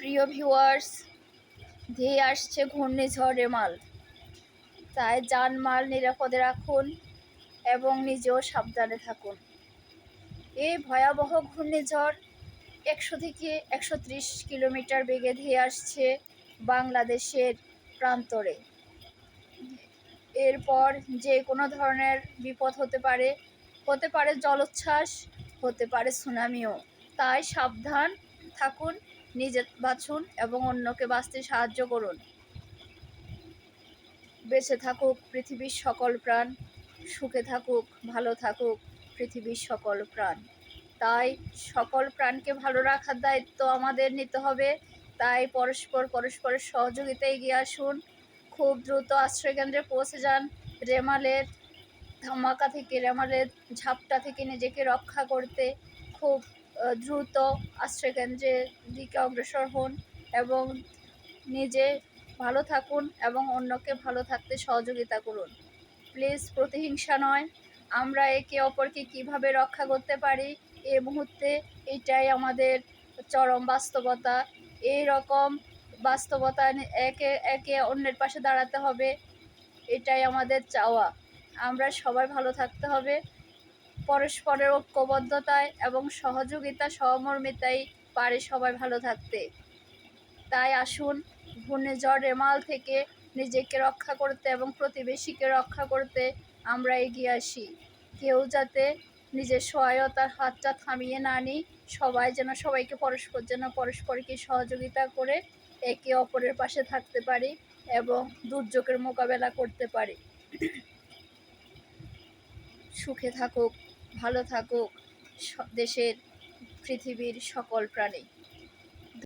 প্রিয় ভিউয়ার্স ধেয়ে আসছে ঘূর্ণিঝড় রেমাল তাই যানমাল নিরাপদে রাখুন এবং নিজেও সাবধানে থাকুন। এই ভয়াবহ ঘূর্ণিঝড় একশো থেকে একশো ত্রিশ কিলোমিটার বেগে ধেয়ে আসছে বাংলাদেশের প্রান্তরে। এরপর যে কোনো ধরনের বিপদ হতে পারে হতে পারে জলোচ্ছ্বাস, হতে পারে সুনামিও তাই সাবধান থাকুন নিজে বাঁচুন এবং অন্যকে বাঁচতে সাহায্য করুন। বেঁচে থাকুক পৃথিবীর সকল প্রাণ, সুখে থাকুক, ভালো থাকুক পৃথিবীর সকল প্রাণ। তাই সকল প্রাণকে ভালো রাখার দায়িত্ব আমাদের নিতে হবে। তাই পরস্পর পরস্পরের সহযোগিতায় এগিয়ে আসুন। খুব দ্রুত আশ্রয়কেন্দ্রে পৌঁছে যান। রেমালের ধামাকা থেকে, রেমালের ঝাপটা থেকে নিজেকে রক্ষা করতে খুব দ্রুত আশ্রয়কেন্দ্রের দিকে অগ্রসর হন এবং নিজে ভালো থাকুন এবং অন্যকে ভালো থাকতে সহযোগিতা করুন। প্লিজ, প্রতিহিংসা নয়। আমরা একে অপরকে কীভাবে রক্ষা করতে পারি এ মুহূর্তে এটাই আমাদের চরম বাস্তবতা। এই রকম বাস্তবতা একে একে অন্যের পাশে দাঁড়াতে হবে, এটাই আমাদের চাওয়া। আমরা সবাই ভালো থাকতে হবে। পরস্পরের ঐক্যবদ্ধতায় এবং সহযোগিতা, সহমর্মিতায় পারে সবাই ভালো থাকতে। তাই আসুন, ঘূর্ণিঝড় রেমাল থেকে নিজেকে রক্ষা করতে এবং প্রতিবেশীকে রক্ষা করতে আমরা এগিয়ে আসি। কেউ যাতে নিজের সহায়তার হাতটা থামিয়ে না নিই, সবাই যেন সবাইকে পরস্পর যেন পরস্পরকে সহযোগিতা করে একে অপরের পাশে থাকতে পারি এবং দুর্যোগের মোকাবেলা করতে পারি। সুখে থাকুক ভালো থাকুক দেশের পৃথিবীর সকল প্রাণী।